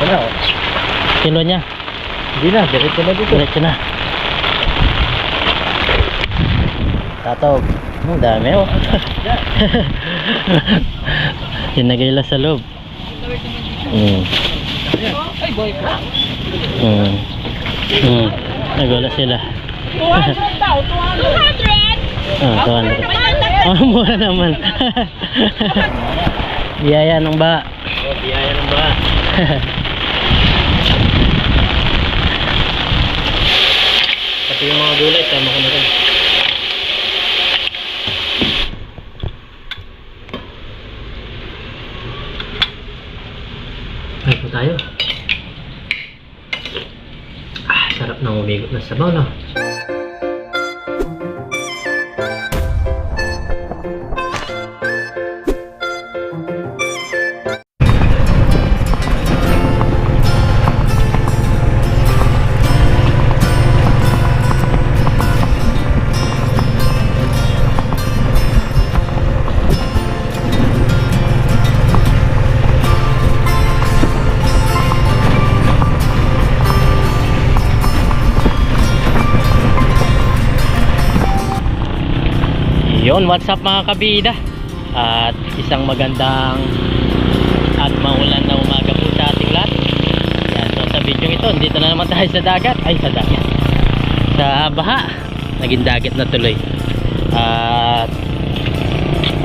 Wala oh. Kilo niya. Hindi na, diretso na dito. Diretso na. Tatawag. Ang dami oh. Sinagila sa loob. Mm. Ay, boy. Mm. Mm. Nagwala sila. 200 daw, 200. Ah, 200. Oh, mura naman. Biyaya ng ba. Oh, biyaya ng ba? Pati yung mga gulay, tama ko na rin. Ay po tayo. Ah, sarap ng umigot na sabaw, no? Yon, what's up mga kabida? At isang magandang at maulan na umaga po sa ating lahat. Yan, so sa video ito, dito na naman tayo sa dagat. Ay, sa dagat. Sa baha. Naging dagat na tuloy. At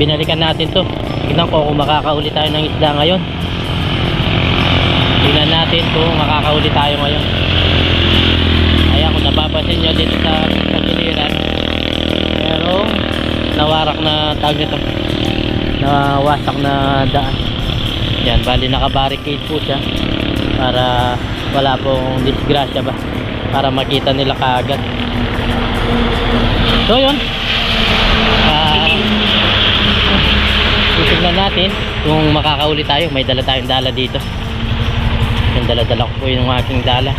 binalikan natin to. Tignan ko kung makakauli tayo ng isda ngayon. Tignan natin kung makakauli tayo ngayon. Ayan, kung napapansin nyo dito sa tagiliran, merong nawarak na tag nito? Nawasak na daan. Yan bali naka-barricade po siya para wala pong disgrasya ba? Para makita nila kaagad. So yun. Titignan natin kung makakauli tayo. May dala tayong dala dito. Yung dala-dala ko po yung aking dala.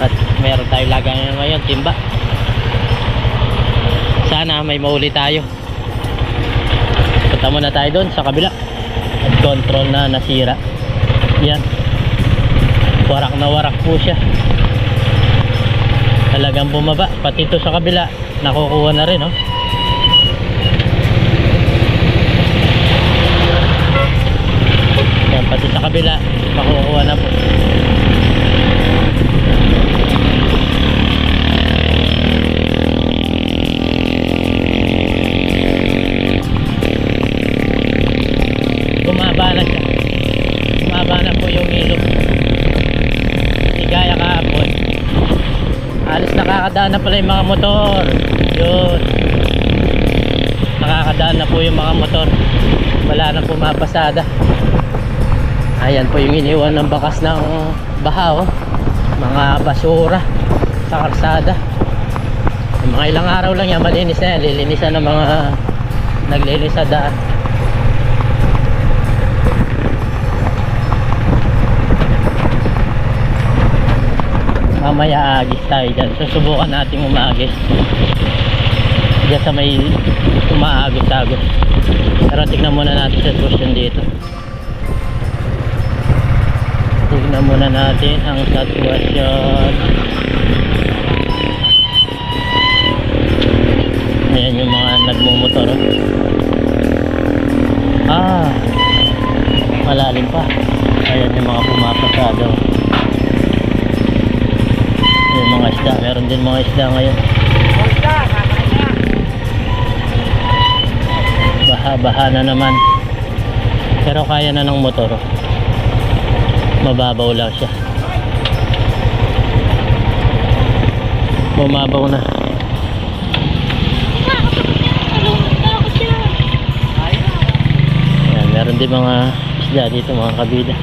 At meron tayo lagayan ngayon timba. Sana may mauli tayo punta muna tayo doon sa kabila. At control na nasira. Yan. Warak na warak po siya. Talagang bumaba. Pati ito sa kabila nakukuha na rin oh. Yan pati sa kabila nakukuha na po na pala yung mga motor. Yun. Nakakadaan na po yung mga motor. Wala na pumapasada ayan po yung iniwan ng bakas ng baha oh. mga basura sa karsada. Yung mga ilang araw lang yan malinis na yan. Lilinisan ng mga naglinis sa daan mamaya agis tayo dyan. Susubukan natin umagis dyan sa may umaagos-agos. Pero tignan muna natin sa sitwasyon dito. Tignan muna natin ang sitwasyon. Ayan yung mga nagmumotor oh. ah malalim pa. Ayan yung mga pumapasado yung mga isda. Meron din mga isda ngayon. Baha baha na naman. Pero kaya na ng motor. Mababaw lang siya. Bumabaw na. Ayan, meron din mga isda dito mga kabida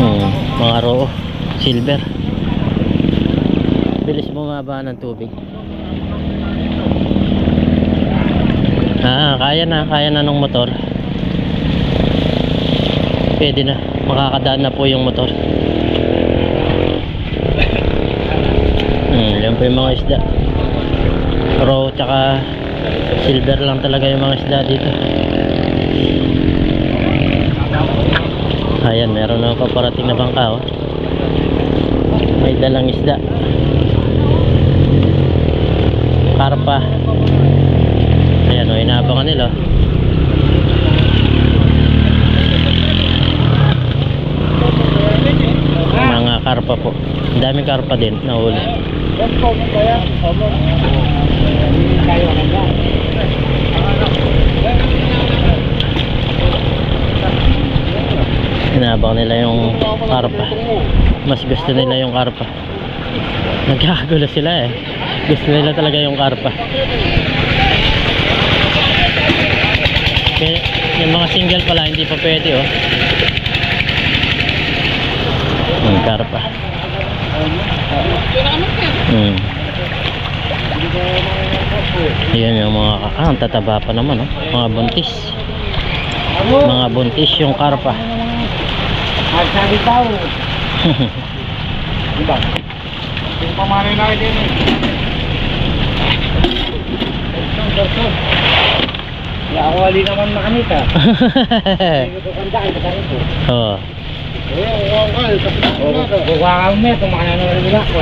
hmm, mga roo silver bumaba ng tubig. Ah kaya na kaya na ng motor. Pwede na makakadaan na po yung motor. Hmm, yan po yung mga isda. Raw tsaka silver lang talaga yung mga isda dito. Ayan, meron na paparating na bangka oh. May dalang isda. Karpa. Ayan oh, inaabangan nila. Mga karpa po. Ang daming karpa din nahuli. Inabang nila yung karpa. Mas gusto nila yung karpa. Nagkakagulo sila eh. Gusto nila talaga yung karpa. Kaya yung mga single pala hindi pa pwede oh. Yung karpa. Hmm. Ayan yung mga ah, ang tataba pa naman oh. Mga buntis. Mga buntis yung karpa. Magsabi tao. Diba? Yung pamari na din eh. Ya, ako ali naman makanita. Hindi ko kanda kay sa rito. oh. Eh, wow, wow, tapos na. Buka ka mo, tumakana na rin nila ko.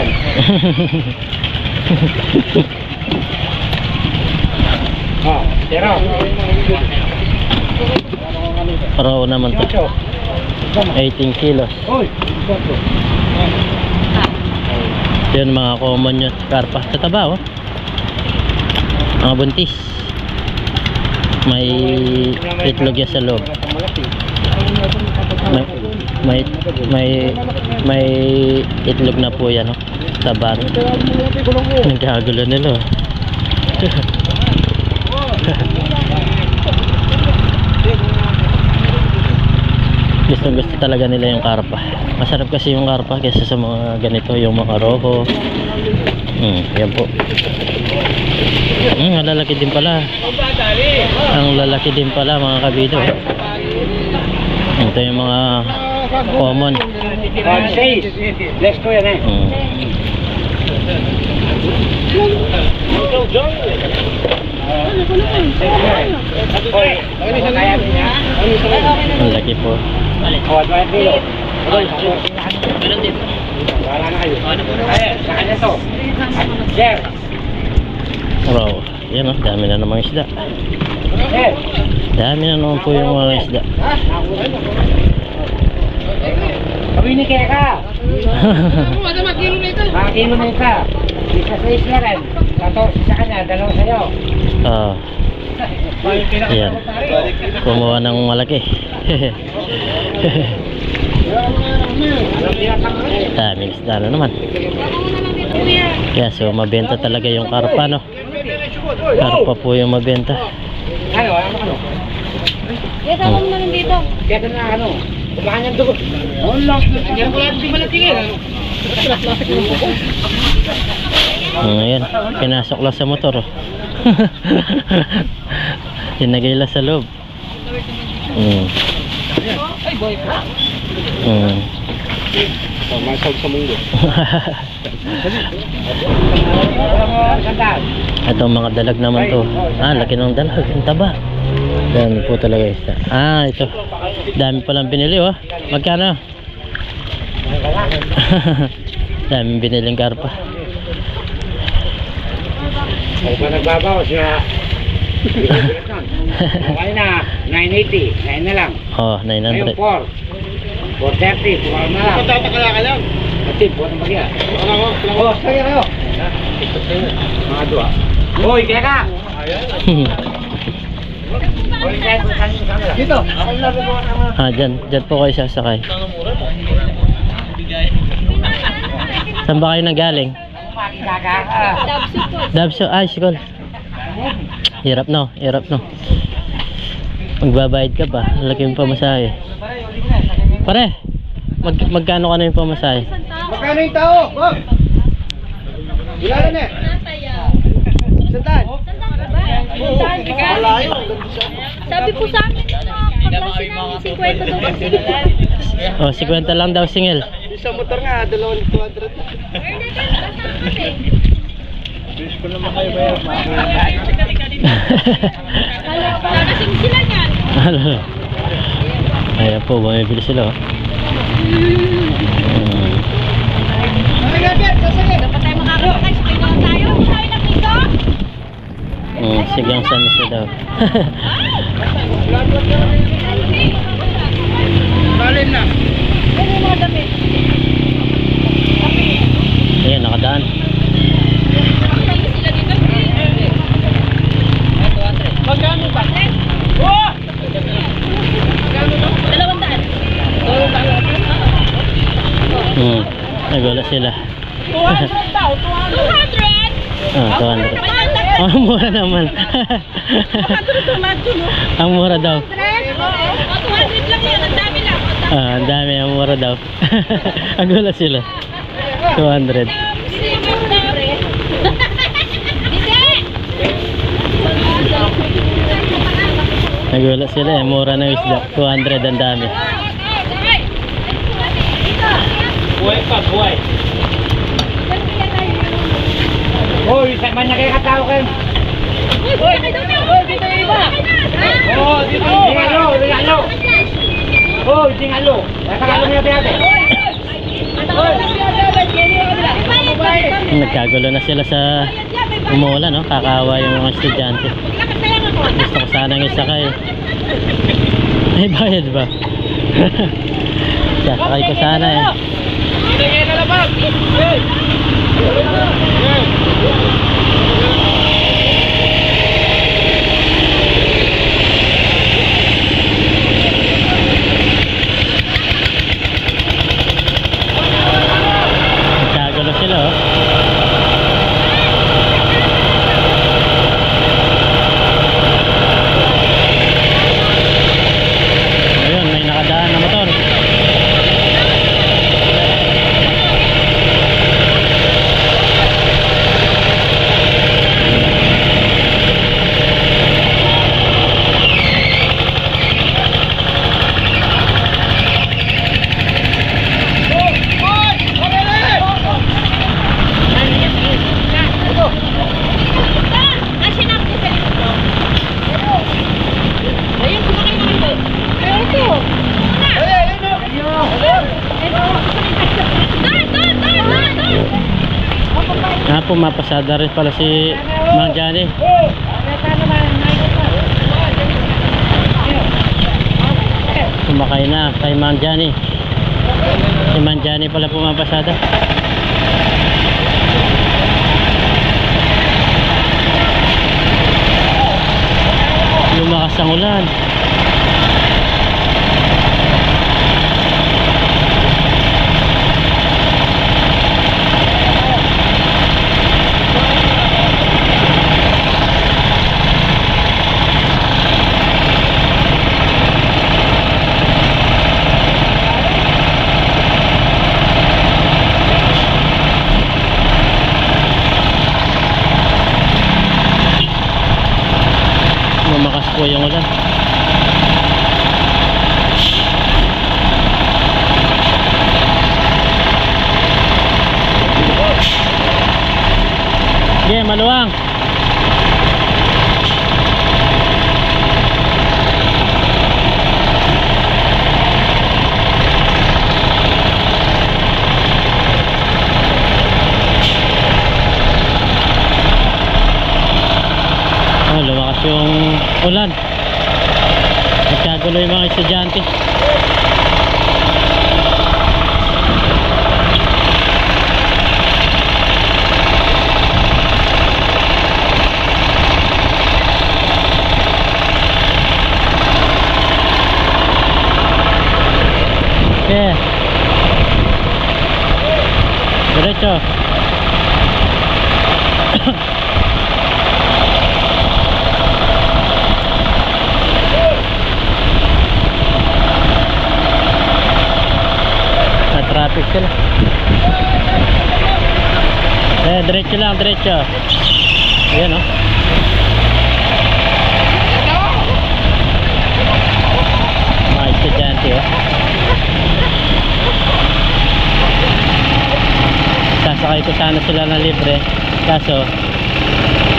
Oh, pero. Raw naman to. Ito. 18 kilos. Oy. Yun mga common yun. Karpa. Tataba oh. Mga buntis. May itlog yan sa loob. May, may, may, may itlog na po yan oh. Taba. Nagkagulo nila gusto gusto talaga nila yung karpa masarap kasi yung karpa kaysa sa mga ganito yung mga roho hmm, yan po hmm, ang lalaki din pala ang lalaki din pala mga kabido ito yung mga common let's go yan eh. hmm. Ang laki po mga kilo. Wala na kayo. Ay, sa kanya to. Sir, wow yan oh dami na namang isda dami na naman po yung mga isda Kami ni kaya ka. Mga kilo na isa. Isa sa isla rin. Kato sa kanya, dalawa sa'yo. ah Ayan. Kumuha ng malaki. Daming isda na naman. Kaya so mabenta talaga yung karpa no. Karpa po yung mabenta. Ano, ano, ano? Yes, ako mo na rin dito. Kaya na ano? Kumahan niyang dugo. Oh, lang. Kaya wala din malatingin. Ngayon, pinasok lang sa motor. oh. Tinagay lang sa loob. Mm. Mm. Masog sa mundo. Sandal. Ito mga dalag naman to. Ah, laki ng dalag. Ang taba. Dami po talaga isda. Ah, ito. Dami palang binili oh. Magkano? Daming biniling karpa. Ay ba nagbabawas na? Okay na, 980. 9 na lang. Oh, Ngayon 900. 4. 430. Tumakas na lang. Tatakala ka lang. Kasi, buwan ng bagya. Oh, sige kayo. Mga dua. Hoy, kaya ka! Hoy, kaya ka saan yung camera? Dito. Ah, dyan. Dyan po kayo sasakay. Saan ba kayo ka. Dabso, ay, sikol. Hirap no, hirap no. Magbabayad ka pa, laki yung pamasahe. Pare, mag magkano ka na yung pamasahe? Magkano yung tao? Bob? Ilan na? Sandaan. Wala yun. Sabi po sa amin, mga kaklase namin, 50 daw kasi. Oh, 50 lang daw singil. Sa motor nga, dalawang 200. Kala ko, kasing sila niyan. Ayan po, bumibili sila oh. Hmm. Dapat tayo makakakay. Sakay na lang tayo. Sakay na piso. Hmm, sigang sa misa daw. Lalim na. Ayan, nakadaan. Nakatayo sila dito. Magkano ba? Dalawang daan. Hmm, nagwala sila. 200 daw. 200? Ah, 200. Ah, mura naman. Ang mura daw. 200 lang yan. Ang dami lang. Ah, ang dami, ang mura daw. ang gulat sila. 200. Nagulat sila eh, mura ng isda. 200 ang dami. Buhay pa, buhay. Hoy, sa man na kayo katao kayo. Uy, dito yung iba. Oh, dito. Tingalo, tingalo. Hoy, tingalo. Nakakalo niya piyate. Nagkagulo na sila sa umulan, no? Kakawa yung mga estudyante. Gusto ko sanang isakay. May bayad ba? Sasakay ko sana eh. Tingin na labag. Nagkagulo sila, oh. Ayun, may nakadaan na motor. Ayun, kumakay na kayo. Ito. Doon, doon, doon, doon, doon. Ah, pumapasada rin pala si Mang Johnny. Sumakay na kay Mang Johnny. Si Mang Johnny pala pumapasada. Lumakas ang ulan. Lumakas po yung ulan. Sige, maluwang. Oh, lumakas yung ulan. Nagkagulo yung mga estudyante. Okay. Diretso. Na traffic sila. Eh, diretso. Ayan oh. Mga estudyante oh. Sasakay ko sana sila ng libre. Kaso,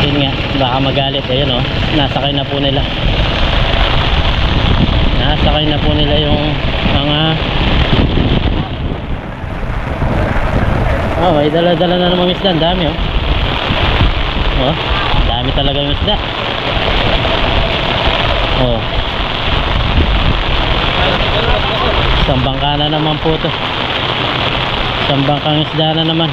yun nga, baka magalit. Ayan oh, nasakay na po nila. Nasakay na po nila yung mga Oh, may dala-dala na namang isda. Dami oh. Oh, dami talaga yung isda. Oh. Isang bangka na naman po to. Isang bangkang isda na naman.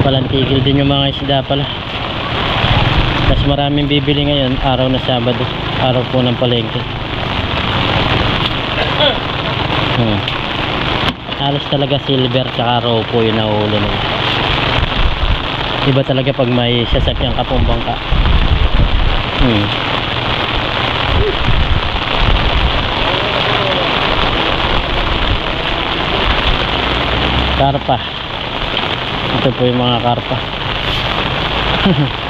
Palang tigil din yung mga isda pala. Mas maraming bibili ngayon, araw na Sabado. Araw po ng palengke. Hmm. Halos talaga silver tsaka raw po yung nahuli nila. Iba talaga pag may sasakyan ka pong bangka. Hmm. Karpa. Ito po yung mga karpa.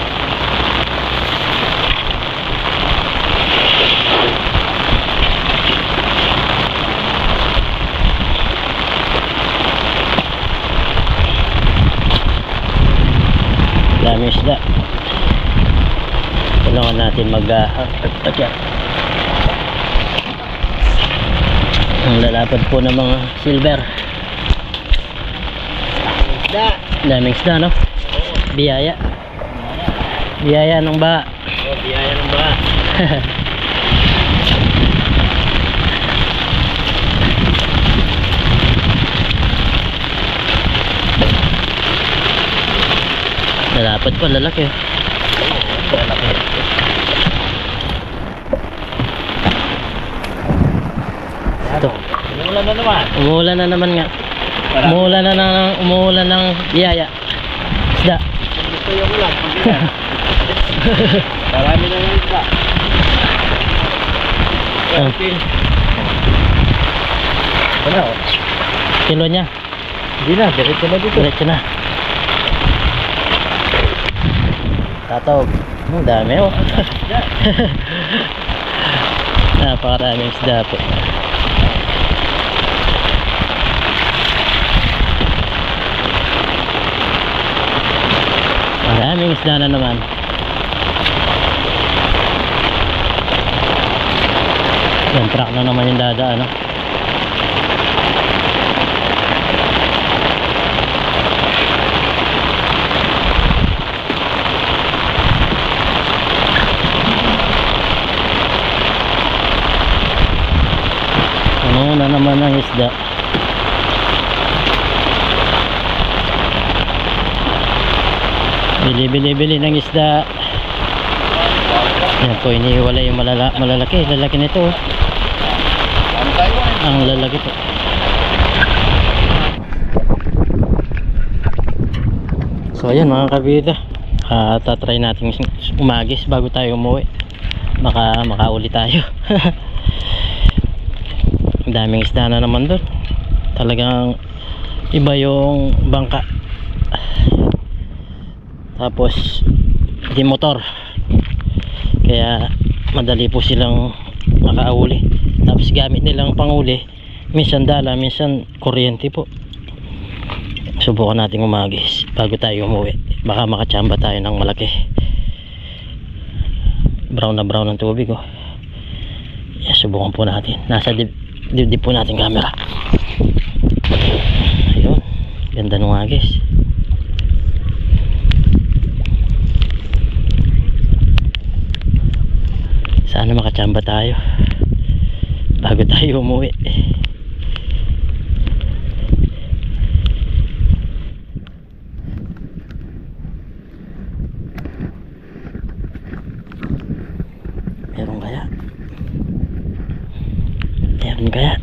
Dami isda. Tulungan natin mag uh, Ang lalapad po ng mga silver. Isda. Daming isda, no? Biyaya. Biyaya ng ba? Oh, biyaya ng ba? Lalapad po, lalaki. Lalaki. Ito. Umulan na naman. Umuulan na naman nga. Umuulan na ng umuulan ng biyaya. Isda. Gusto yung ulan. Marami na yung isda. Oh, Ano? kilo niya. Hindi na, diretso na dito. Diretso na. Tatog. Ang dami oh. Napakaraming isda po. Maraming isda na naman. Yung truck na naman yung dadaan. No? Ano na naman ang isda? Bili bili bili ng isda. Yan po iniiwala yung malala malalaki. Lalaki nito. oh. Ang lalaki po. So ayan mga kabida. Ah, tatry natin umagis bago tayo umuwi. Baka makauli tayo. Daming isda na naman doon. Talagang iba yung bangka. Tapos di motor. Kaya madali po silang makauli. Tapos gamit nilang panguli. Minsan dala, minsan kuryente po. Subukan nating umagis bago tayo umuwi. Baka makachamba tayo ng malaki. Brown na brown ang tubig oh. Subukan po natin. Nasa dib dibdib po natin camera. Ayun. Ganda nung agis. Sana makachamba tayo. Bago tayo umuwi. Meron kaya? Meron kaya?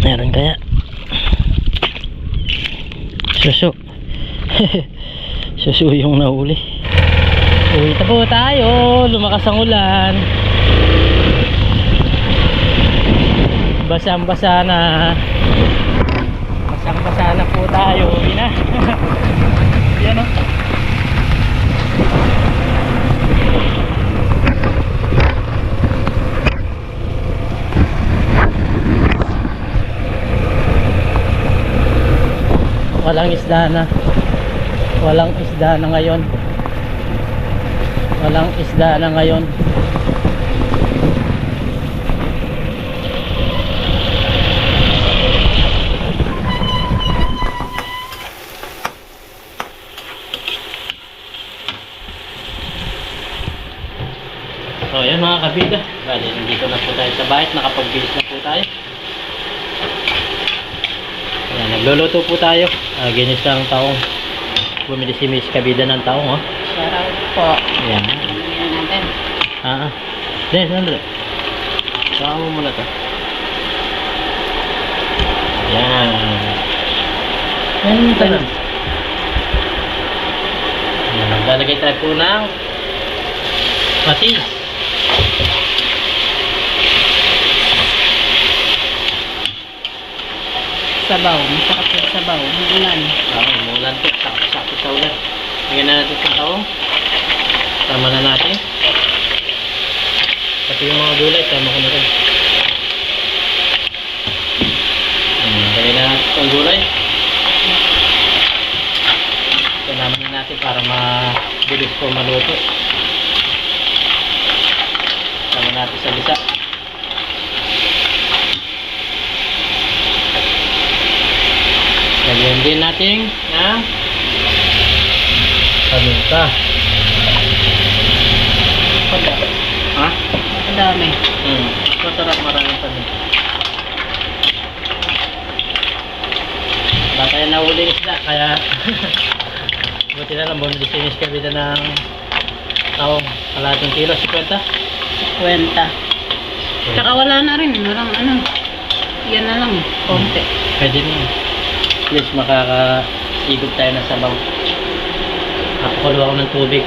Meron kaya? Suso. Suso yung nahuli. Uwi na po tayo. Lumakas ang ulan. Basang basa na. Basang basa na po tayo. Uwi na. Yan o. Walang isda na. Walang isda na ngayon. Walang isda na ngayon. So, yan mga kabida. Bali, nandito na po tayo sa bayat. Nakapag-base na po tayo. Ayan, nagluluto po tayo. Uh, ginis ng taong. Bumili si Miss Kabida ng taong, oh. Shoutout po. Ayan. Ayan natin. Ah, ah. Dahil, sandali. Saka mo muna to. Ayan. Ayan, tayo. Ayan, maglalagay tayo po ng patis. Sabaw. Masakap yung sabaw. Mulan. Ah, umulan po. Sa ulan. Lagyan na natin sa taong. Tama na natin. Pati yung mga gulay, tama ko na rin. Hmm, Lagyan na natin itong gulay. Tama na natin para mabilis po maluto. Tama natin sa bisa. Lagyan din natin ng paminta. Padami. Ha? Padami. Hmm. Masarap maraming paminta. Wala tayo nahuling isda, kaya buti na lang, bumili si Miss Kabida ng taong kalating kilo, 50. Kwenta. Tsaka wala na rin. Walang ano. Yan na lang. Konti. Pwede na. At least makakaigop tayo ng sabaw. Nakakulo ako ng tubig.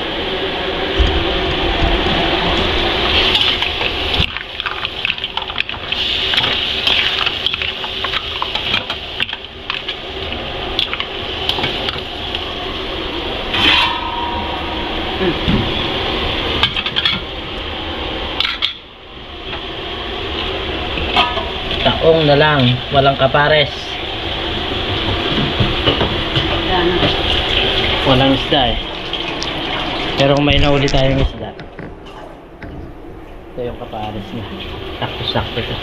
Taong na lang, walang kapares. Wala na. Walang isda eh. Pero may nahuli tayong isda, ito yung kapares niya. Sakto-sakto ito.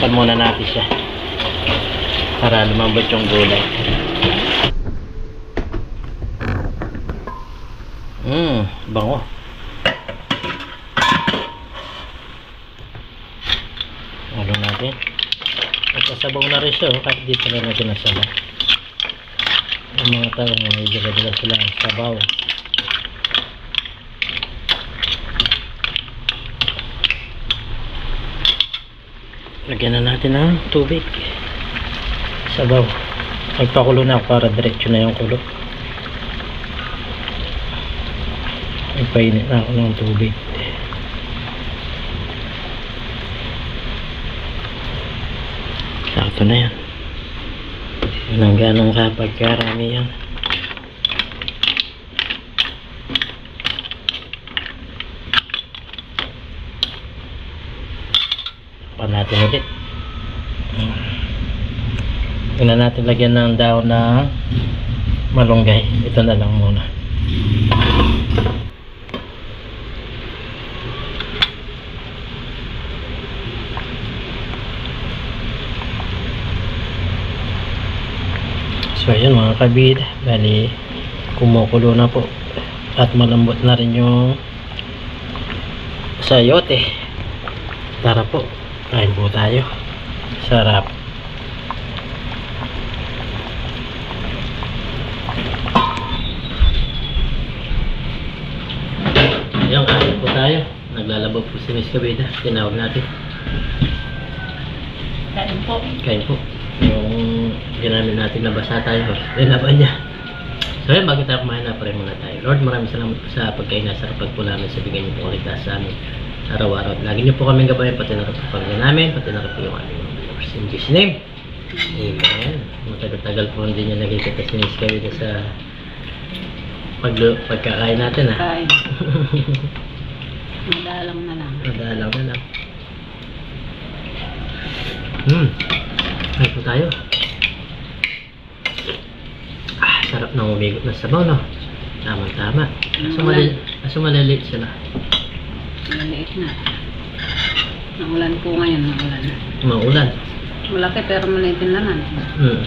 Takpan muna natin siya. Para lumambot yung gulay. Mmm, bango. Ano natin? Nagkasabaw na rin siya, oh, kahit dito na natin nasabaw. Yung mga tao, may dala-dala sila ang sabaw. Lagyan na natin ng tubig. Sabaw. Nagpakulo na para diretso na yung kulo. Nagpainit na ako ng tubig. Sakto na yan. Walang ganong kapag karami yan. Pa natin ulit. Tingnan natin lagyan ng daon ng malunggay. Ito na lang muna. So ayun mga kabida, bali kumukulo na po at malambot na rin yung sayote. Tara po, kain po tayo. Sarap. Ayun, kain po tayo. Naglalaba po si Miss Kabida. Tinawag natin. Kain po. Kain po. Yung ginamit natin na basa tayo, nilaban niya. So yun, bago tayo kumain na, pray muna tayo. Lord, maraming salamat po sa pagkain na sa kapag po namin sa bigay niyo po kaligtas sa amin araw-araw. Lagi niyo po kami gabayan, pati na rin po pamilya namin, pati na rin po yung aming mga viewers. In Jesus' name, Amen. Matagal-tagal po hindi niya nakikita si Miss Kawida sa pag pagkakain natin ah. Kain. Madalang na lang. Madalang na lang. Hmm. Ay po tayo. Ah, Sarap ng umigot ng sabaw, no? Tama, tama. Kaso, mali, kaso maliliit sila. Maliit na. Naulan po ngayon, naulan. Maulan. Malaki pero maliit din naman. Hmm.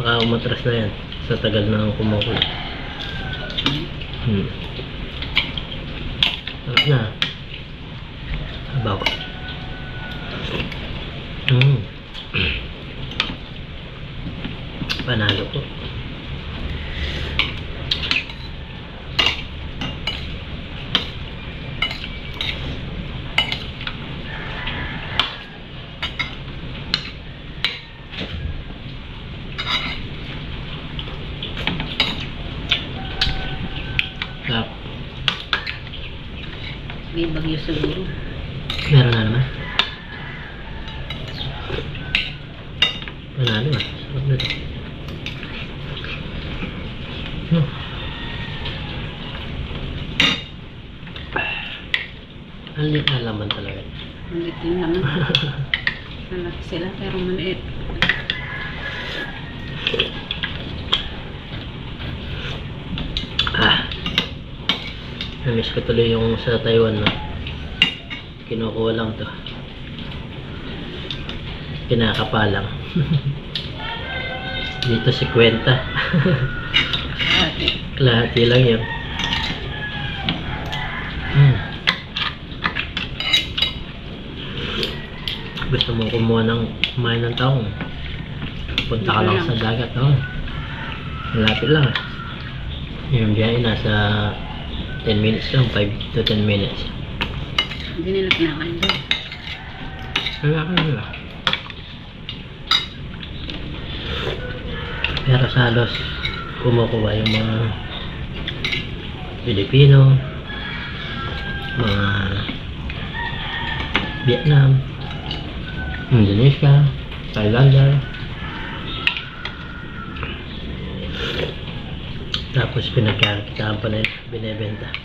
Baka umatras na yan sa tagal na kumukulo. Hmm. Sarap na. Sabaw. Hmm. Panalo ko. Sarap. May bagyo siguro. Meron na naman. Panalo ah. Sarap na ito. Hmm. Ang liit na laman talaga. Maliit din naman. Malaki sila pero maliit. Ah. Namiss ko yung sa Taiwan na kinukuha lang to. Kinakapalang. Dito si Kwenta. Kalahati lang yun. Hmm. Gusto mo kumuha ng kumain ng taong punta ka lang sa dagat oh. Malapit lang ah. Yung biyahe nasa 10 minutes lang, 5 to 10 minutes. Hindi nila kinakain doon. Wala ka nila. Pero sa halos kumukuha yung mga Pilipino, mga Vietnam, Indonesia, Thailander. Tapos pinagkakitaan pa na yun, binebenta.